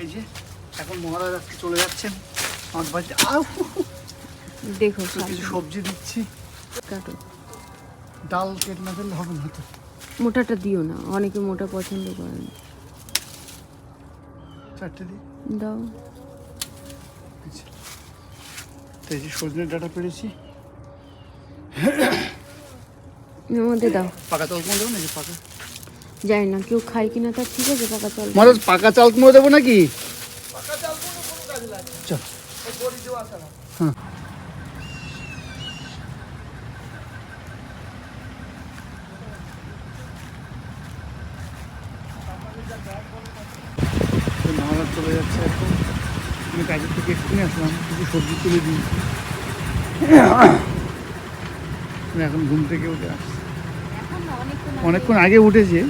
এই যে এখন মহারাজ আজকে চলে যাচ্ছেন। আমার বাড়িতে আউ! দেখো তো কিছু সবজি দিচ্ছি। কাটো। ডাল কেটে না ফেললে হবে না তো। মোটাটা দিও না অনেকে মোটা পছন্দ করে না। চারটে দিই। দাও। আচ্ছা। তো এই যে সজনের ডাটা পেরেছি মধ্যে দাও। পাকা চাল কুমড়ো দেবো নাকি পাকা? জানি না কেউ খায় কিনা তার ঠিক আছে পাকা চাল মহারাজ পাকা চাল কুমড়ো দেবো নাকি? চল হ্যাঁ মহারাজ চলে। যাচ্ছে এখন। আমি কাজের থেকে আসলাম কিছু সবজি তুলে দিই। এখন ঘুম থেকে উঠে আসছি। অনেকক্ষণ আগে উঠেছে।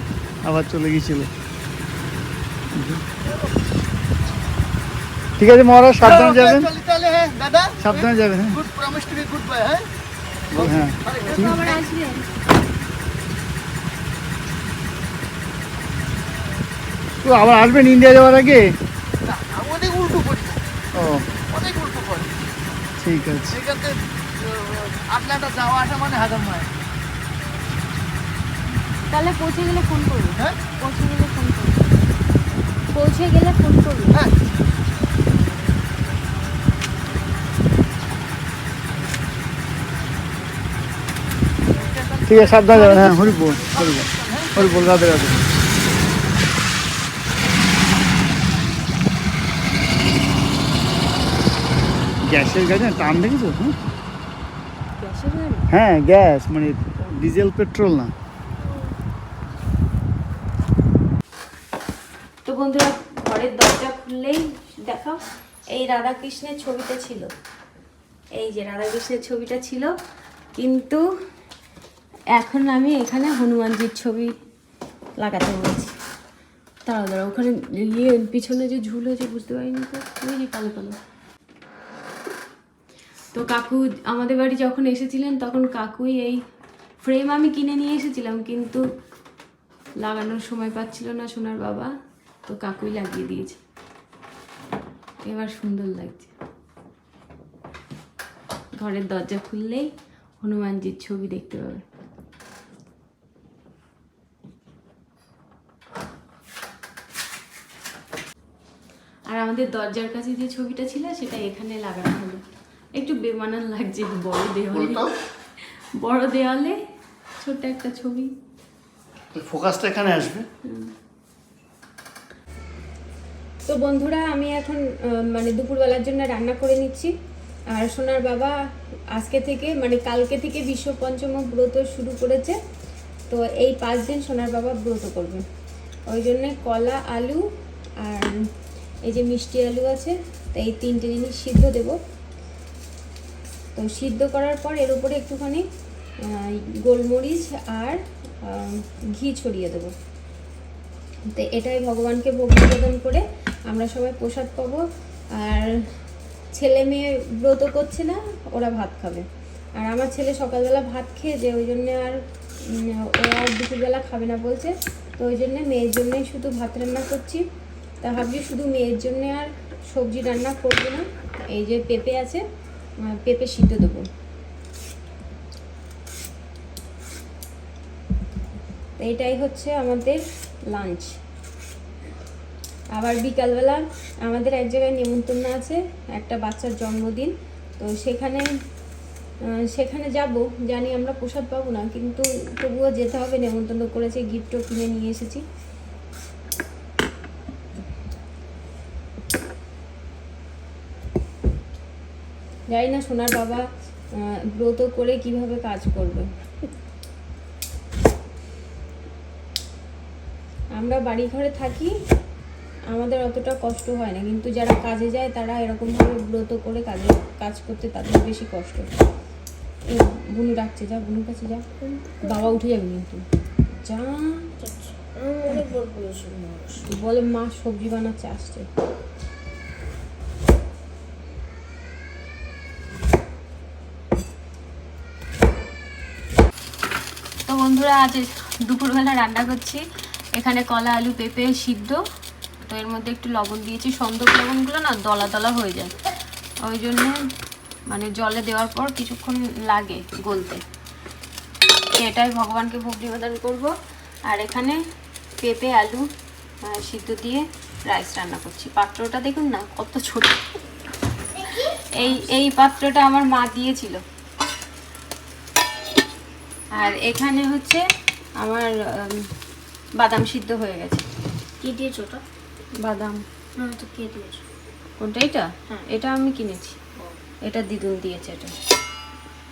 আবার চলে গিয়েছিল। ঠিক আছে মহারাজ সাবধানে যাবেন। তাহলে হ্যাঁ দাদা। সাবধানে যাবেন হ্যাঁ। হ্যাঁ? হ্যাঁ। তো আবার আসবেন ইন্ডিয়া যাওয়ার আগে? ও। ঠিক আছে। আটলাটা যাওয়া আসা মানে হাজার মাইল। তাহলে পৌঁছে গেলে ফোন করব। হ্যাঁ? পৌঁছে গেলে ফোন করব। পৌঁছে গেলে ফোন করব। হ্যাঁ। ঠিক আছে সাবধানে যাবেন। হ্যাঁ হরিপুর হরিপুর হরিপুর রাধে রাধে। গ্যাসের গাড়ি না টান দেখেছ? হ্যাঁ গ্যাস মানে ডিজেল পেট্রোল না। বন্ধুরা, ঘরের দরজা খুললেই দেখাও, এই রাধাকৃষ্ণের ছবিটা ছিল। এই যে রাধাকৃষ্ণের ছবিটা ছিল, কিন্তু এখন আমি এখানে হনুমানজির ছবি লাগাতে বলেছি। তাড়াও দাঁড়া ওখানে ইয়ে পিছনে যে ঝুল হয়েছে বুঝতে পারিনি তো। ওই যে কালো কালো। তো কাকু, আমাদের বাড়ি যখন এসেছিলেন, তখন কাকুই এই ফ্রেম আমি কিনে নিয়ে এসেছিলাম, কিন্তু লাগানোর সময় পাচ্ছিল না সোনার বাবা। তো কাকুই লাগিয়ে দিয়েছে। এবার সুন্দর লাগছে। ঘরের দরজা খুললেই হনুমানজির ছবি দেখতে পাবে। আর আমাদের দরজার কাছে যে ছবিটা ছিল সেটা এখানে লাগানো হলো। একটু বেমানান লাগছে বড় দেওয়ালে। বড় দেওয়ালে ছোট্ট একটা ছবি। ফোকাসটা এখানে আসবে। তো বন্ধুরা, আমি এখন মানে দুপুরবেলার জন্য রান্না করে নিচ্ছি। আর সোনার বাবা আজকে থেকে মানে কালকে থেকে বিশ্ব পঞ্চম ব্রত শুরু করেছে। তো এই পাঁচ দিন সোনার বাবা ব্রত করবে। ওই জন্যে কলা, আলু আর এই যে মিষ্টি আলু আছে, তো এই তিনটে জিনিস সিদ্ধ দেব। তো সিদ্ধ করার পর এর উপরে একটুখানি গোলমরিচ আর ঘি ছড়িয়ে দেবো। তো এটাই ভগবানকে ভোগ নিবেদন করে আমরা সবাই প্রসাদ পাবো। আর ছেলে মেয়ে ব্রত করছে না, ওরা ভাত খাবে। আর আমার ছেলে সকালবেলা ভাত খেয়ে যে ওই জন্যে আর ওরা আর দুপুরবেলা খাবে না বলছে। তো ওই জন্যে মেয়ের জন্যই শুধু ভাত রান্না করছি। তা ভাবছি শুধু মেয়ের জন্যে আর সবজি রান্না করব না। এই যে পেঁপে আছে পেঁপে সিদ্ধ দেবো। তো এটাই হচ্ছে আমাদের লাঞ্চ আবার বিকালবেলা আমাদের এক জায়গায় নেমন্তন্ন আছে, একটা বাচ্চার জন্মদিন। তো সেখানে সেখানে যাব। জানি আমরা প্রসাদ পাবো না, কিন্তু তবুও যেতে হবে। নেমন্তন্ন করেছে গিফটও কিনে নিয়ে এসেছি। জানি না সোনার বাবা ব্রত করে কীভাবে কাজ করবে। আমরা বাড়ি ঘরে থাকি আমাদের অতটা কষ্ট হয় না কিন্তু যারা কাজে যায় তারা এরকমভাবে ব্রত করে কাজে কাজ করতে তাদের বেশি কষ্ট বুনু ডাকছে যা বুনুর কাছে যা। বাবা উঠে যাবে কিন্তু। যা বলে মা সবজি বানাচ্ছে আসছে। তো বন্ধুরা আজ দুপুরবেলা রান্না করছি। এখানে কলা আলু পেঁপে সিদ্ধ। তো এর মধ্যে একটু লবণ দিয়েছি, সন্দক লবণগুলো না দলা দলা হয়ে যায়। ওই জন্য মানে জলে দেওয়ার পর কিছুক্ষণ লাগে গলতে। এটাই ভগবানকে ভোগ নিবেদন করব। আর এখানে পেঁপে, আলু সিদ্ধ দিয়ে রাইস রান্না করছি। পাত্রটা দেখুন না, কত ছোট। এই এই পাত্রটা আমার মা দিয়েছিল। আর এখানে হচ্ছে আমার বাদাম সিদ্ধ হয়ে গেছে। কি দিয়েছ ওটা বাদাম। তো কে দিয়েছ? কোনটা এটা? হ্যাঁ। এটা আমি কিনেছি। এটা দিদুন দিয়েছে এটা।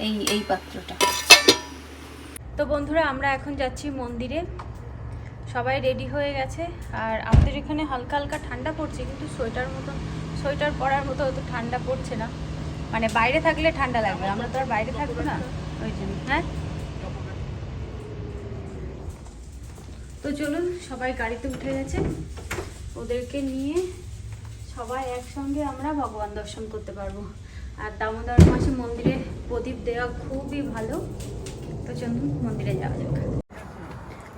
এই এই পাত্রটা। তো বন্ধুরা আমরা এখন যাচ্ছি মন্দিরে। সবাই রেডি হয়ে গেছে। আর আমাদের এখানে হালকা হালকা ঠান্ডা পড়ছে কিন্তু সোয়েটার মতো সোয়েটার পরার মতো অত ঠান্ডা পড়ছে না। মানে বাইরে থাকলে ঠান্ডা লাগবে আমরা তো আর বাইরে থাকব না। ওই জন্য হ্যাঁ? তো চলুন সবাই গাড়িতে উঠে গেছে। ওদেরকে নিয়ে সবাই একসঙ্গে আমরা ভগবান দর্শন করতে পারব। আর দামোদর মাসে মন্দিরে প্রদীপ দেওয়া খুবই ভালো। তো চলুন মন্দিরে যাওয়া যাক।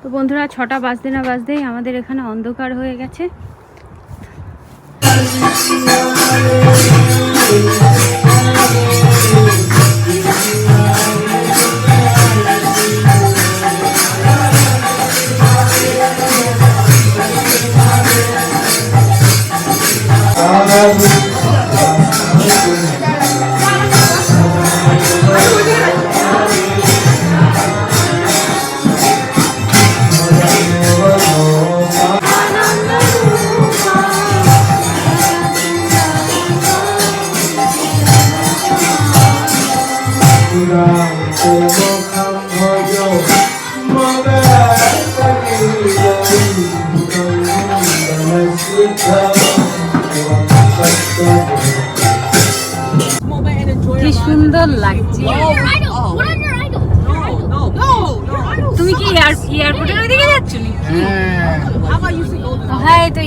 তো বন্ধুরা, ছটা বাজতে না বাজতেই আমাদের এখানে অন্ধকার হয়ে গেছে। কি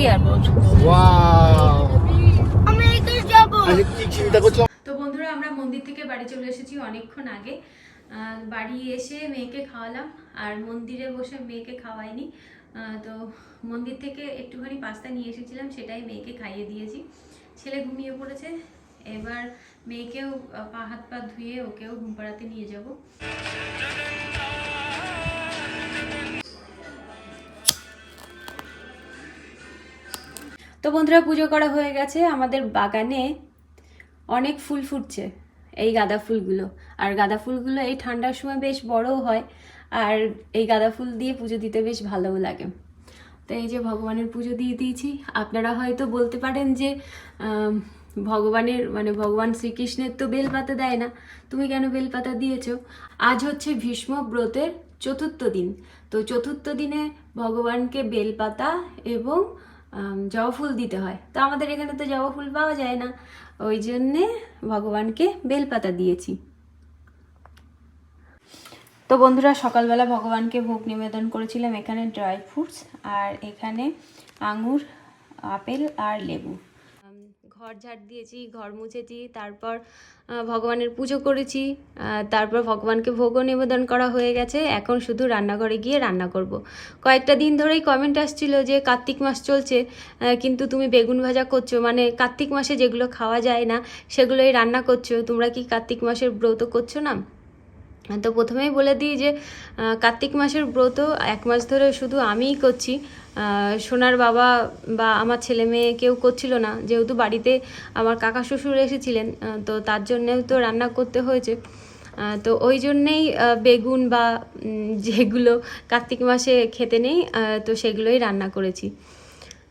এয়ারপোর্ট ওয়াও আমেরিকা যাব। আজকে কি চিন্তা করছ? তো বন্ধুরা আমরা মন্দির থেকে বাড়ি চলে এসেছি অনেকক্ষণ আগে। আহ, বাড়ি এসে মেয়েকে খাওয়ালাম আর মন্দিরে বসে মেয়েকে খাওয়াইনি। আহ, তো মন্দির থেকে একটুখানি পাস্তা নিয়ে এসেছিলাম সেটাই মেয়েকে খাইয়ে দিয়েছি। ছেলে ঘুমিয়ে পড়েছে এবার মেয়েকেও পা হাত পা ধুয়ে ওকেও ঘুম পাড়াতে নিয়ে যাব। তো বন্ধুরা পুজো করা হয়ে গেছে। আমাদের বাগানে অনেক ফুল ফুটছে এই গাঁদা ফুলগুলো। আর গাঁদা ফুলগুলো এই ঠান্ডার সময় বেশ বড়ও হয়, আর এই গাঁদা ফুল দিয়ে পুজো দিতে বেশ ভালোও লাগে। তো এই যে ভগবানের পুজো দিয়ে দিয়েছি। আপনারা হয়তো বলতে পারেন যে ভগবানের মানে ভগবান শ্রীকৃষ্ণের তো বেলপাতা দেয় না। তুমি কেন বেলপাতা দিয়েছ? আজ হচ্ছে ভীষ্ম ব্রতের চতুর্থ দিন। তো চতুর্থ দিনে ভগবানকে বেলপাতা এবং জবা ফুল দিতে হয়। তো আমাদের এখানে তো জবা ফুল পাওয়া যায় না। ওই জন্যে ভগবানকে বেলপাতা দিয়েছি। তো বন্ধুরা, সকালবেলা ভগবানকে ভোগ নিবেদন করেছিলাম এখানে ড্রাই ফ্রুটস আর এখানে আঙুর, আপেল আর লেবু। ঘর ঝাড় দিয়েছি, ঘর মুছেছি, তারপর ভগবানের পুজো করেছি তারপর ভগবানকে ভোগও নিবেদন করা হয়ে গেছে, এখন শুধু রান্নাঘরে গিয়ে রান্না করব। কয়েকটা দিন ধরেই কমেন্ট আসছিল যে কার্তিক মাস চলছে কিন্তু তুমি বেগুন ভাজা করছ মানে কার্তিক মাসে যেগুলো খাওয়া যায় না, সেগুলোই রান্না করছ, তোমরা কি কার্তিক মাসের ব্রত করছ না তো প্রথমেই বলে দিই যে কার্তিক মাসের ব্রত এক মাস ধরে শুধু আমিই করছি। সোনার বাবা বা আমার ছেলে মেয়ে কেউ করছিল না। যেহেতু বাড়িতে আমার কাকা শ্বশুর এসেছিলেন তো তার জন্যেও তো রান্না করতে হয়েছে। তো ওই জন্যেই বেগুন বা যেগুলো কার্তিক মাসে খেতে নেই তো সেগুলোই রান্না করেছি।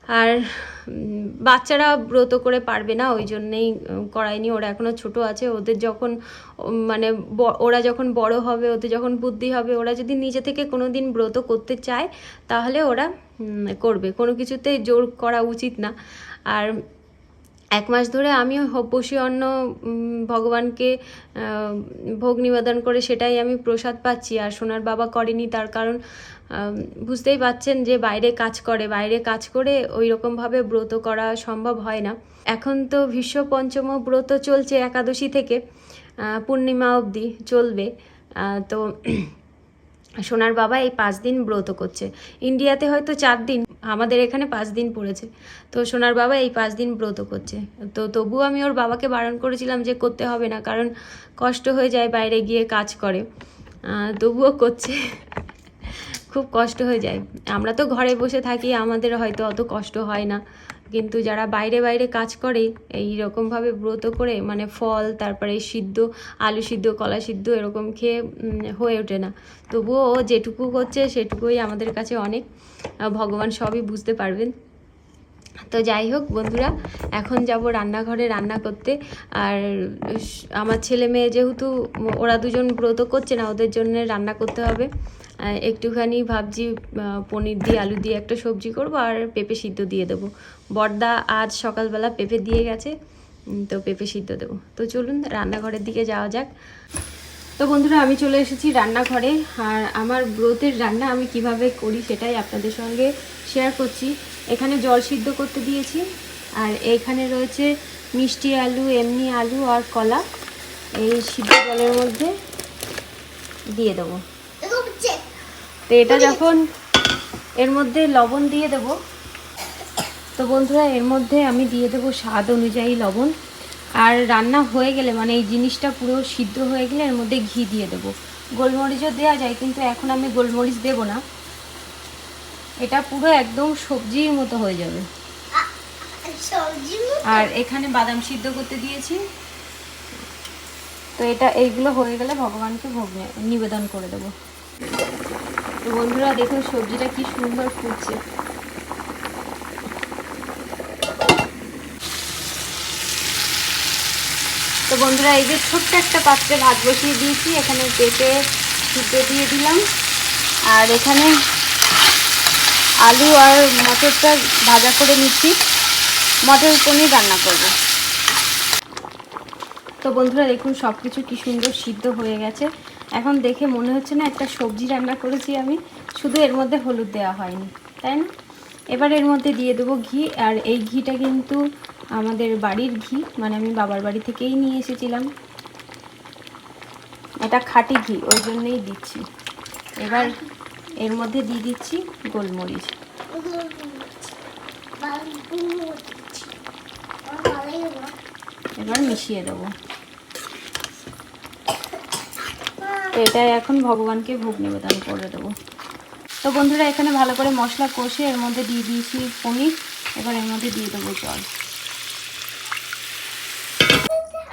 আর বাচ্চারা ব্রত করে পারবে না ওই জন্যেই করায়নি। ওরা এখনও ছোট আছে ওদের যখন মানে ওরা যখন বড় হবে ওদের যখন বুদ্ধি হবে ওরা যদি নিজে থেকে কোনো দিন ব্রত করতে চায় তাহলে ওরা করবে। কোনো কিছুতেই জোর করা উচিত না। আর এক মাস ধরে আমিও হ- বসি অন্ন ভগবানকে ভোগ নিবেদন করে সেটাই আমি প্রসাদ পাচ্ছি। আর সোনার বাবা করেনি তার কারণ আম, বুঝতেই পাচ্ছেন যে বাইরে কাজ করে, বাইরে কাজ করে ওই রকমভাবে ব্রত করা সম্ভব হয় না। এখন তো ভীষ্ম পঞ্চম ব্রত চলছে একাদশী থেকে পূর্ণিমা অবধি চলবে। তো সোনার বাবা এই পাঁচ দিন ব্রত করছে। ইন্ডিয়াতে হয়তো চার দিন, আমাদের এখানে পাঁচ দিন পড়েছে। তো সোনার বাবা এই পাঁচ দিন ব্রত করছে। তো তবুও আমি ওর বাবাকে বারণ করেছিলাম যে করতে হবে না, কারণ কষ্ট হয়ে যায় বাইরে গিয়ে কাজ করে। তবুও করছে। খুব কষ্ট হয়ে যায়। আমরা তো ঘরে বসে থাকি, আমাদের হয়তো অত কষ্ট হয় না। কিন্তু যারা বাইরে বাইরে কাজ করে, এই রকমভাবে ব্রত করে মানে ফল, তারপরে সিদ্ধ, আলু সিদ্ধ, কলা সিদ্ধ, এরকম খেয়ে হয়ে ওঠে না। তবুও যেটুকু করছে সেটুকুই আমাদের কাছে অনেক। ভগবান সবই বুঝতে পারবেন। তো যাই হোক বন্ধুরা, এখন যাব রান্নাঘরে রান্না করতে। আর আমার ছেলে মেয়ে যেহেতু ওরা দুজন ব্রত করছে না, ওদের জন্য রান্না করতে হবে। একটুখানি ভাবছি পনির দিয়ে আলু দিয়ে একটা সবজি করব আর পেঁপে সিদ্ধ দিয়ে দেবো। বর্দা আজ সকালবেলা পেঁপে দিয়ে গেছে তো পেঁপে সিদ্ধ দেবো। তো চলুন, রান্নাঘরের দিকে যাওয়া যাক। তো বন্ধুরা, আমি চলে এসেছি রান্নাঘরে, আর আমার ব্রতের রান্না আমি কীভাবে করি সেটাই আপনাদের সঙ্গে শেয়ার করছি। এখানে জল সিদ্ধ করতে দিয়েছি, আর এখানে রয়েছে মিষ্টি আলু, এমনি আলু আর কলা। এই সিদ্ধ জলের মধ্যে দিয়ে দেবো। তো এটা যখন এর মধ্যে লবণ দিয়ে দেবো, তো বন্ধুরা, এর মধ্যে আমি দিয়ে দেবো স্বাদ অনুযায়ী লবণ। আর রান্না হয়ে গেলে মানে এই জিনিসটা পুরো সিদ্ধ হয়ে গেলে এর মধ্যে ঘি দিয়ে দেবো। গোলমরিচও দেওয়া যায়, কিন্তু এখন আমি গোলমরিচ দেবো না। এটা পুরো একদম সবজির মতো হয়ে যাবে। আর এখানে বাদাম সিদ্ধ করতে দিয়েছি। তো এটা এইগুলো হয়ে গেলে ভগবানকে ভোগ নিবেদন করে দেবো। বন্ধুরা, দেখুন সবজিটা কি সুন্দর ফুটছে। তো বন্ধুরা, এই যে ছোট্ট একটা পাত্রে ভাত বসিয়ে দিয়েছি। এখানে পেঁপে সিদ্ধ দিয়ে দিলাম। আর এখানে আলু আর মটরটা ভাজা করে নিচ্ছি। মটর পনির রান্না করব। তো বন্ধুরা, দেখুন সব কিছু কী সুন্দর সিদ্ধ হয়ে গেছে। এখন দেখে মনে হচ্ছে না একটা সবজি রান্না করেছি আমি। শুধু এর মধ্যে হলুদ দেওয়া হয়নি, তাই না? এবার এর মধ্যে দিয়ে দেবো ঘি। আর এই ঘিটা কিন্তু আমাদের বাড়ির ঘি মানে আমি বাবার বাড়ি থেকেই নিয়ে এসেছিলাম। এটা খাঁটি ঘি, ওই জন্যই দিচ্ছি। এবার এর মধ্যে দিয়ে দিচ্ছি গোলমরিচ। এবার মিশিয়ে দেবো। তো এটা এখন ভগবানকে ভোগ নিবেদন করে দেবো। তো বন্ধুরা, এখানে ভালো করে মশলা কষে এর মধ্যে দিয়ে দিয়েছি পনির। এবার এর মধ্যে দিয়ে দেবো জল।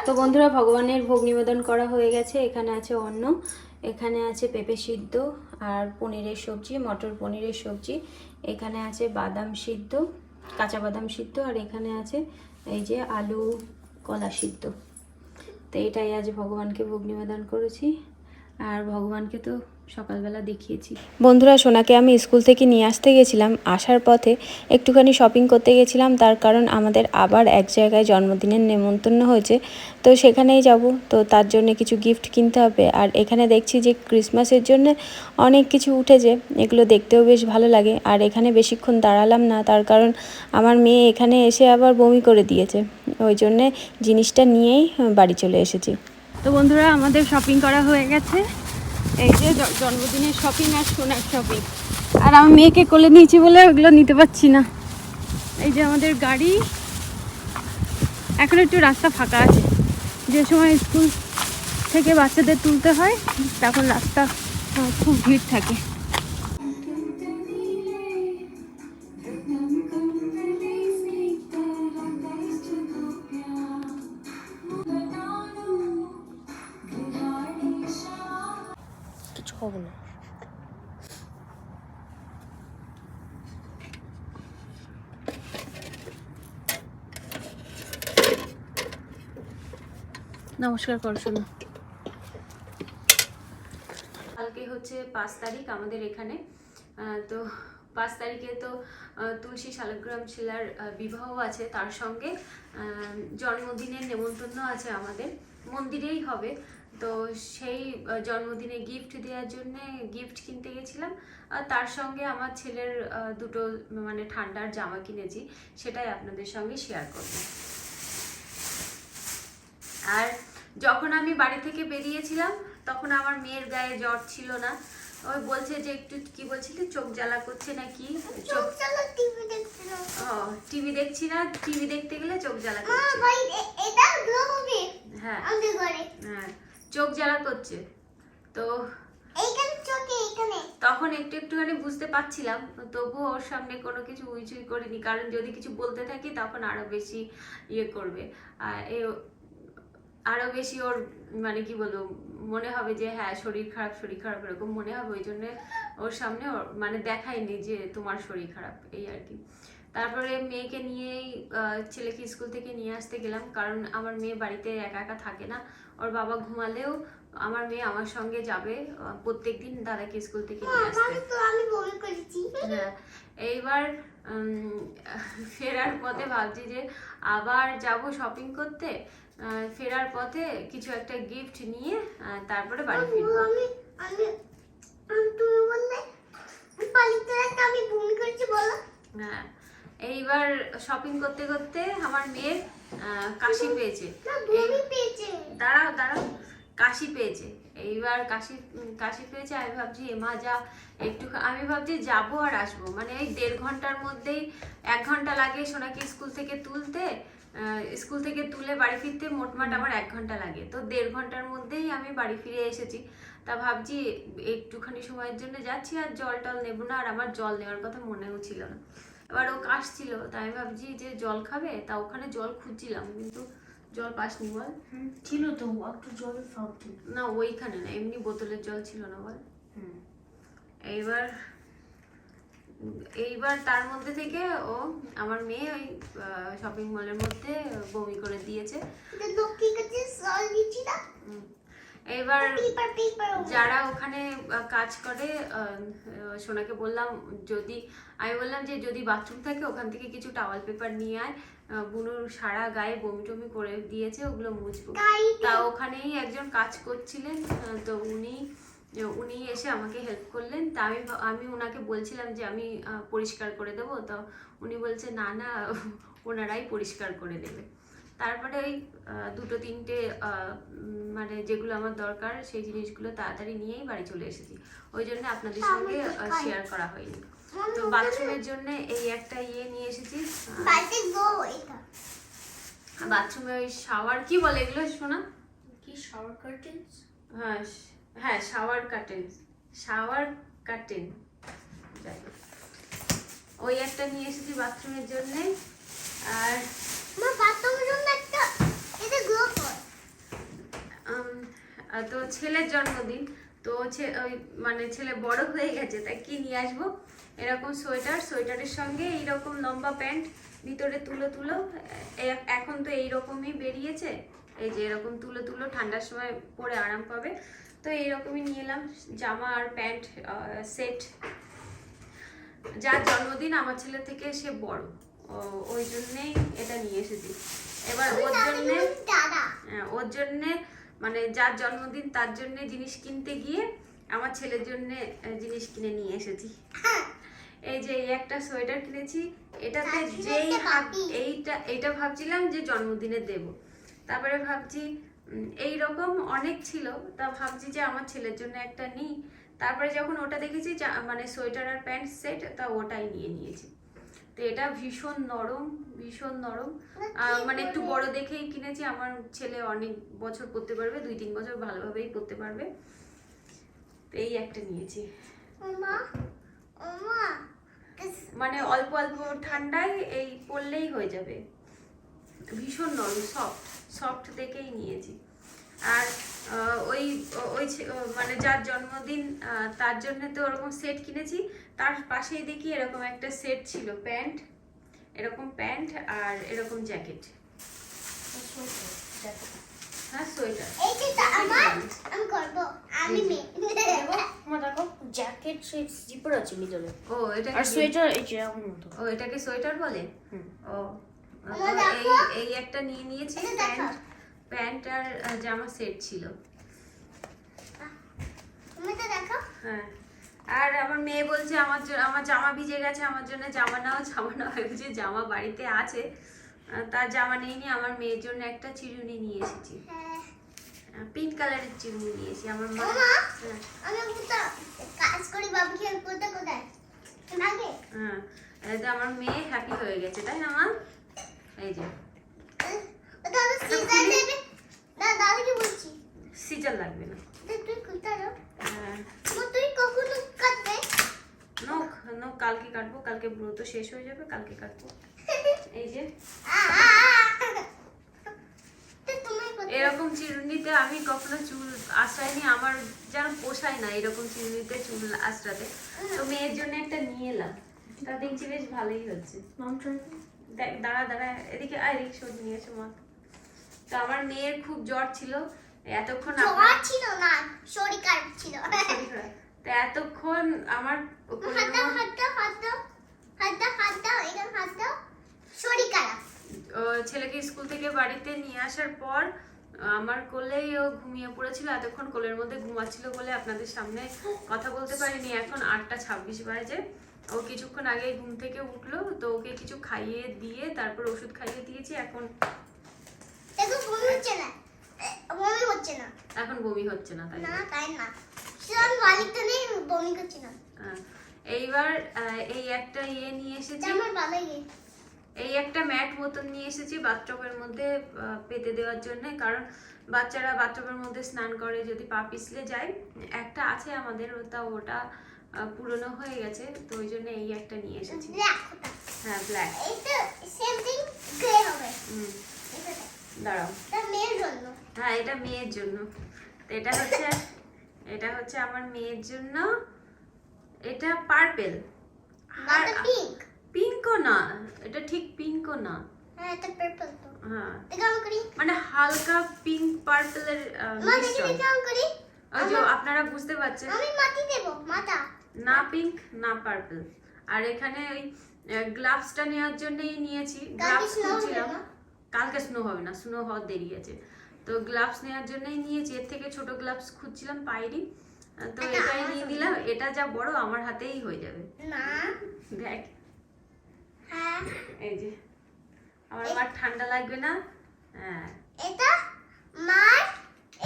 তো বন্ধুরা, ভগবানের ভোগ নিবেদন করা হয়ে গেছে। এখানে আছে অন্ন, এখানে আছে পেঁপে সিদ্ধ আর পনিরের সবজি, মটর পনিরের সবজি, এখানে আছে বাদাম সিদ্ধ, কাঁচা বাদাম সিদ্ধ আর এখানে আছে এই যে আলু কলা সিদ্ধ। তো এটাই আজ ভগবানকে ভোগ নিবেদন করেছি। আর ভগবানকে তো সকালবেলা দেখিয়েছি। বন্ধুরা সোনাকে আমি স্কুল থেকে নিয়ে আসতে গেছিলাম। আসার পথে একটুখানি শপিং করতে গেছিলাম। তার কারণ আমাদের আবার এক জায়গায় জন্মদিনের নেমন্তন্ন হয়েছে। তো সেখানেই যাব। তো তার জন্য কিছু গিফট কিনতে হবে। আর এখানে দেখছি যে ক্রিসমাসের জন্য অনেক কিছু উঠেছে। এগুলো দেখতেও বেশ ভালো লাগে। আর এখানে বেশিক্ষণ দাঁড়ালাম না। তার কারণ আমার মেয়ে এখানে এসে আবার বমি করে দিয়েছে। ওই জন্যে জিনিসটা নিয়েই বাড়ি চলে এসেছি। তো বন্ধুরা আমাদের শপিং করা হয়ে গেছে। এই যে জন্মদিনের শপিং আর সোনার শপিং আর আমার মেয়েকে কোলে নিয়েছি বলে ওগুলো নিতে পারছি না। এই যে আমাদের গাড়ি। এখন একটু রাস্তা ফাঁকা আছে। যে সময় স্কুল থেকে বাচ্চাদের তুলতে হয়, তখন রাস্তা খুব ভিড় থাকে। নমস্কার করো, শোনো। কালকে হচ্ছে পাঁচ তারিখ আমাদের এখানে। তো পাঁচ তারিখে তো তুলসী শালগ্রাম শিলার বিবাহ আছে। তার সঙ্গে জন্মদিনের নেমন্তন্ন আছে আমাদের। মন্দিরেই হবে। তো সেই জন্মদিনে গিফট দেওয়ার জন্য গিফট কিনতে গেছিলাম। আর তার সঙ্গে আমার ছেলের দুটো মানে ঠান্ডার জামা কিনেছি। সেটাই আপনাদের সঙ্গে শেয়ার করব। আর যখন আমি বাড়ি থেকে বেরিয়েছিলাম তখন আমার মেয়ের গায়ে জ্বর ছিল না। ওই বলছে যে একটু কি বলছিলি? চোখ জ্বালা করছে নাকি? চোখ চোখ চালা টিভি ও টিভি দেখছি না টিভি দেখতে গেলে চোখ জ্বালা করছে। ভাই এটা হবে হ্যাঁ। আমাদের ঘরে। হ্যাঁ চোখ জ্বালা করছে। তো এইখানে চোখে এইখানে। তখন একটু একটুখানি বুঝতে পারছিলাম তবুও ওর সামনে কোনো কিছু উইচুই করিনি কারণ যদি কিছু বলতে থাকি তখন আরও বেশি ইয়ে করবে। আর আরও বেশি ওর মানে কি বলব, মনে হবে যে হ্যাঁ শরীর খারাপ শরীর খারাপ এরকম মনে হবে, ওই জন্য ওর সামনে মানে দেখায়নি যে তোমার শরীর খারাপ, এই আর কি। তারপরে মেয়েকে নিয়েই ছেলেকে স্কুল থেকে নিয়ে আসতে গেলাম, কারণ আমার মেয়ে বাড়িতে একা একা থাকে না। ওর বাবা ঘুমালেও আমার মেয়ে আমার সঙ্গে যাবে প্রত্যেক দিন দাদাকে স্কুল থেকে নিয়ে আসতে। আমি তো আমি বমি করেছি। হ্যাঁ এইবার ফেরার পথে ভাবছি যে আবার যাব শপিং করতে ফেরার পথে কিছু একটা গিফট নিয়ে তারপরে বাড়ি ফিরবো। আমি আমি আমি তুমি বললে পালিতে আমি বমি করেছি বলো। হ্যাঁ এইবার শপিং করতে করতে আমার মেয়ের আহ, কাশি পেয়েছে। দাঁড়াও দাঁড়াও। কাশি পেয়েছে। এইবার কাশি কাশি পেয়েছে আমি ভাবছি এমা যা একটু আমি ভাবছি যাব আর আসব। মানে এই দেড় ঘণ্টার মধ্যেই এক ঘণ্টা লাগে সোনাকে স্কুল থেকে তুলতে স্কুল থেকে তুলে বাড়ি ফিরতে মোটমাট আমার এক ঘণ্টা লাগে। তো দেড় ঘণ্টার মধ্যেই আমি বাড়ি ফিরে এসেছি। তা ভাবছি একটুখানি সময়ের জন্য যাচ্ছি আর জল টল নেব না আর আমার জল নেওয়ার কথা মনেও ছিল না। এবার ও কাশছিল তাই আমি ভাবছি যে জল খাবে? তা ওখানে জল খুঁজছিলাম কিন্তু জল পাসনি বল। ছিল তো একটা জলের ফাউন্টেন না ওইখানে না এমনি বোতলের জল ছিল না বল। এইবার এইবার তার মধ্যে থেকে ও আমার মেয়ে ওই শপিং মলের মধ্যে বমি করে দিয়েছে। এইবার পেপার যারা ওখানে কাজ করে সোনাকে বললাম যদি আমি বললাম যে যদি বাথরুম থাকে ওখান থেকে কিছু টাওয়াল পেপার নিয়ে আয়। বুনুর সারা গায়ে বমি টমি করে দিয়েছে ওগুলো মুছবো। তা ওখানেই একজন কাজ করছিলেন তো উনি উনি এসে আমাকে হেল্প করলেন। তা আমি আমি ওনাকে বলছিলাম যে আমি পরিষ্কার করে দেবো। তো উনি বলছে না না ওনারাই পরিষ্কার করে দেবে। তারপরে ওই দুটো তিনটে মানে যেগুলো আমার দরকার সেই জিনিসগুলো তাড়াতাড়ি নিয়েই বাড়ি চলে এসেছি। ওই জন্য আপনাদের সঙ্গে শেয়ার করা হয়নি। তো বাথরুমের জন্য এই একটা ইয়ে নিয়ে এসেছি। আহ, গো এটা। বাথরুমে ওই শাওয়ার কি বলে এগুলো শোনা? কি শাওয়ার কার্টেন্স? হ্যাঁ হ্যাঁ শাওয়ার কার্টেন শাওয়ার কার্টেন। যাই ওই একটা নিয়ে এসেছি বাথরুমের জন্য। আর মা বাথরুমের জন্য একটা এটা গ্লো তো ছেলের জন্মদিন। তো ওই মানে ছেলে বড় হয়ে গেছে তাই কি নিয়ে আসব? এরকম সোয়েটার সোয়েটারের সঙ্গে এইরকম লম্বা প্যান্ট ভিতরে তুলো তুলো এখন তো এইরকমই বেরিয়েছে। এই যে এরকম তুলো তুলো ঠান্ডার সময় পরে আরাম পাবে। তো এইরকমই নিয়ে এলাম জামা আর প্যান্ট সেট। যার জন্মদিন আমার ছেলে থেকে সে বড় ওই জন্যেই এটা নিয়ে এসেছি। এবার ওর জন্যে হ্যাঁ, ওর জন্যে মানে যার জন্মদিন তার জন্য জিনিস কিনতে গিয়ে আমার ছেলের জন্য জিনিস কিনে নিয়ে এসেছি। এই যে এই একটা সোয়েটার কিনেছি এটাতে যেই এইটা এইটা ভাবছিলাম যে জন্মদিনে দেব। তারপরে ভাবছি এই রকম অনেক ছিল তা ভাবছি যে আমার ছেলের জন্য একটা নিই। তারপরে যখন ওটা দেখেছি মানে সোয়েটার আর প্যান্ট সেট তা ওটাই নিয়ে নিয়েছি। তো এটা ভীষণ নরম ভীষণ নরম। মানে একটু বড় দেখেই কিনেছি আমার ছেলে অনেক বছর পরতে পারবে দুই তিন বছর ভালোভাবেই পরতে পারবে। তো এই একটা নিয়েছি। মানে অল্প অল্প ঠান্ডায় এই পরলেই হয়ে যাবে। ভীষণ নরম সফট সফট দেখেই নিয়েছি। আর ওই ওই মানে যার জন্মদিন আহ, তার জন্য তো ওরকম সেট কিনেছি। তার পাশেই দেখি এরকম একটা সেট ছিল প্যান্ট এরকম প্যান্ট আর এরকম জ্যাকেট। হ্যাঁ সোয়েটার। জ্যাকেট জিপার আছে ভিতরে ও এটা আর সোয়েটার এই যে মতো। ও এটাকে সোয়েটার বলে? হুম। ও তো আমার দেখো। এই এই একটা নিয়ে নিয়েছি প্যান্ট। প্যান্ট আর জামা সেট ছিল। তুমি তো দেখো। হ্যাঁ। আর আমার মেয়ে বলছে আমার জন্য আমার জামা ভিজে গেছে আমার জন্য জামা নাও জামা নাও। ভেবেছে জামা বাড়িতে আছে। তার জামা নেই নি আমার মেয়ের জন্য একটা চিরুনি নিয়ে এসেছি। হ্যাঁ। পিঙ্ক কালারের চিরুনি নিয়েছি আমার মা হ্যাঁ, আমি কাজ করি বাবুকে কোথায় কোথায়? লাগে হ্যাঁ। আমার মেয়ে হ্যাপি হয়ে গেছে তাই না মা? এই যে। দাদা সিজার দেবে? দাদা দাদাকে বলছি। সিজার লাগবে না। তুই কোথায় যাও হ্যাঁ। মা, তুই কখন কাটবে? নখ নখ কালকে কাটবো কালকে ব্রত শেষ হয়ে যাবে কালকে কাটবো। এই যে। এরকম চিরুনিতে আমি কখনো চুল আশ্রয়নি আমার যেন পোষায় না এরকম চিরুনিতে চুল আশ্রাতে তো মেয়ের জন্য একটা নিয়ে এলাম। তা দেখছি বেশ ভালোই হচ্ছে। দেখ দাঁড়া দাঁড়া এদিকে আয় এদিকে সর নিয়ে এসো মা। তো আমার মেয়ের খুব জ্বর ছিল। এতক্ষণ জ্বর ছিল না শরীর খারাপ ছিল তো এতক্ষণ আমার হাত দাও হাত দাও হাত দাও হাত দাও হাত দাও এখানে হাত দাও। শরীর খারাপ ও ছেলেকে স্কুল থেকে বাড়িতে নিয়ে আসার পর আমার কোলেই ও ঘুমিয়ে পড়েছিল। এতক্ষণ কোলের মধ্যে ঘুমাচ্ছিল বলে আপনাদের সামনে কথা বলতে পারিনি। এখন আটটা ছাব্বিশ বাজে। ও কিছুক্ষণ আগে ঘুম থেকে উঠল। তো ওকে কিছু খাইয়ে দিয়ে তারপর ওষুধ খাইয়ে দিয়েছি। এখন দেখো বমি হচ্ছে না। বমি হচ্ছে না। এখন বমি হচ্ছে না তাই না তাই না। সেরকম মালিকটা নেই বমি করছে না। এইবার এই একটা ইয়ে নিয়ে এসেছি। আমার ভালোই এই একটা ম্যাট মতন নিয়ে এসেছি বাথটবের মধ্যে পেতে দেওয়ার জন্য। কারণ বাচ্চারা বাথটবের মধ্যে স্নান করে যদি পা পিছলে যায়। একটা আছে আমাদের ওটা ওটা পুরনো হয়ে গেছে। তো ওই জন্য এই একটা নিয়ে এসেছি। হ্যাঁ ব্ল্যাক। সেম থিং গ্রে হবে। দেখ। দাঁড়াও। এটা মেয়ের জন্য। হ্যাঁ এটা মেয়ের জন্য। এটা হচ্ছে এটা হচ্ছে আমার মেয়ের জন্য। এটা পার্পেল আর পিঙ্কও না এটা ঠিক পিঙ্কও না। এটা পার্পল তো। দেখো আমি করি? মানে হালকা পিঙ্ক পার্পলের আপনারা বুঝতে পারছেন। না পিঙ্ক না পার্পল আর এখানে ওই গ্লাভসটা নেওয়ার জন্যই নিয়েছি। গ্লাভস খুঁজছিলাম? কালকে স্নো হবে না স্নো হওয়ার দেরি আছে। তো গ্লাভস নেওয়ার জন্যই নিয়েছি এর থেকে ছোট গ্লাভস খুঁজছিলাম পাইনি। তো এটাই নিয়ে। নিলাম এটা যা বড় আমার হাতেই হয়ে যাবে। না দেখ। হ্যাঁ। এই যে আমার আবার ঠান্ডা লাগবে না। হ্যাঁ। এটা মার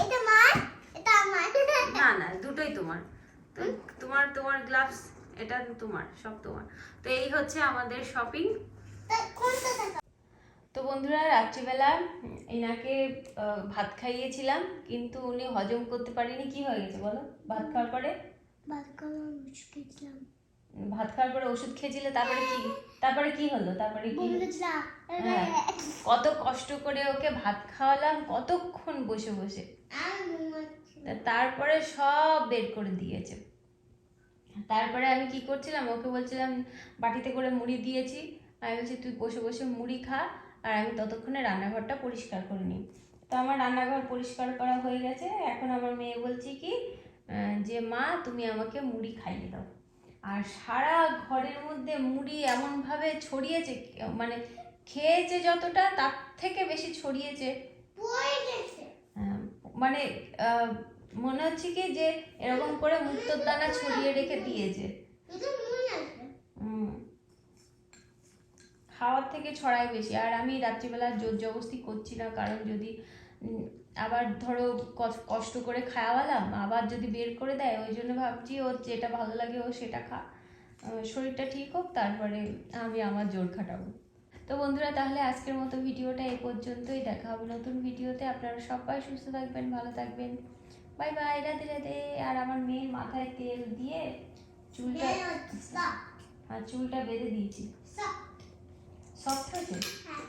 এটা মার এটা আমার। না না দুটোই তোমার। তোমার তোমার গ্লাভস এটা তোমার সব তোমার। তো এই হচ্ছে আমাদের শপিং তা বন্ধুরা রাত্রিবেলা এনাকে ভাত খাইয়েছিলাম কিন্তু উনি হজম করতে পারেনি। কি হয়ে গেছে বলো? ভাত খাওয়ার পরে? ভাত করো খেয়েছিলাম। ভাত খাওয়ার পরে ওষুধ খেয়েছিলে তারপরে কি তারপরে কি হলো? তারপরে কি হ্যাঁ। কত কষ্ট করে ওকে ভাত খাওয়ালাম কতক্ষণ বসে বসে। তারপরে সব বের করে দিয়েছে। তারপরে আমি কি করছিলাম ওকে বলছিলাম বাটিতে করে মুড়ি দিয়েছি। আমি বলছি তুই বসে বসে মুড়ি খা। আর আমি ততক্ষণে রান্নাঘরটা পরিষ্কার করে নিই। তো আমার রান্নাঘর পরিষ্কার করা হয়ে গেছে। এখন আমার মেয়ে বলছে কি যে মা তুমি আমাকে মুড়ি খাইয়ে দাও। আর সারা ঘরের মধ্যে মুড়ি এমনভাবে ছড়িয়েছে মানে খেয়েছে যতটা তার থেকে বেশি ছড়িয়েছে। আহ, মানে মনে হচ্ছে কি যে এরকম করে মুক্তোর দানা ছড়িয়ে রেখে দিয়েছে। উম, খাওয়ার থেকে ছড়ায় বেশি। আর আমি রাত্রিবেলা জোর জবস্তি করছি না কারণ যদি আবার ধরো কষ্ট করে খাওয়ালাম আবার যদি বের করে দেয় ওই জন্য ভাবছি ওর যেটা ভালো লাগে ও সেটা খা। শরীরটা ঠিক হোক তারপরে আমি আমার জোর খাটাবো। তো বন্ধুরা তাহলে আজকের মতো ভিডিওটা এই পর্যন্তই। দেখা হবে নতুন ভিডিওতে। আপনারা সবাই সুস্থ থাকবেন ভালো থাকবেন। Bye bye Radhe Radhe. আর আমার মেয়ের মাথায় তেল দিয়ে চুলটা আর চুলটা বেঁধে দিয়েছি। স্টপ সফট হয়েছে হ্যাঁ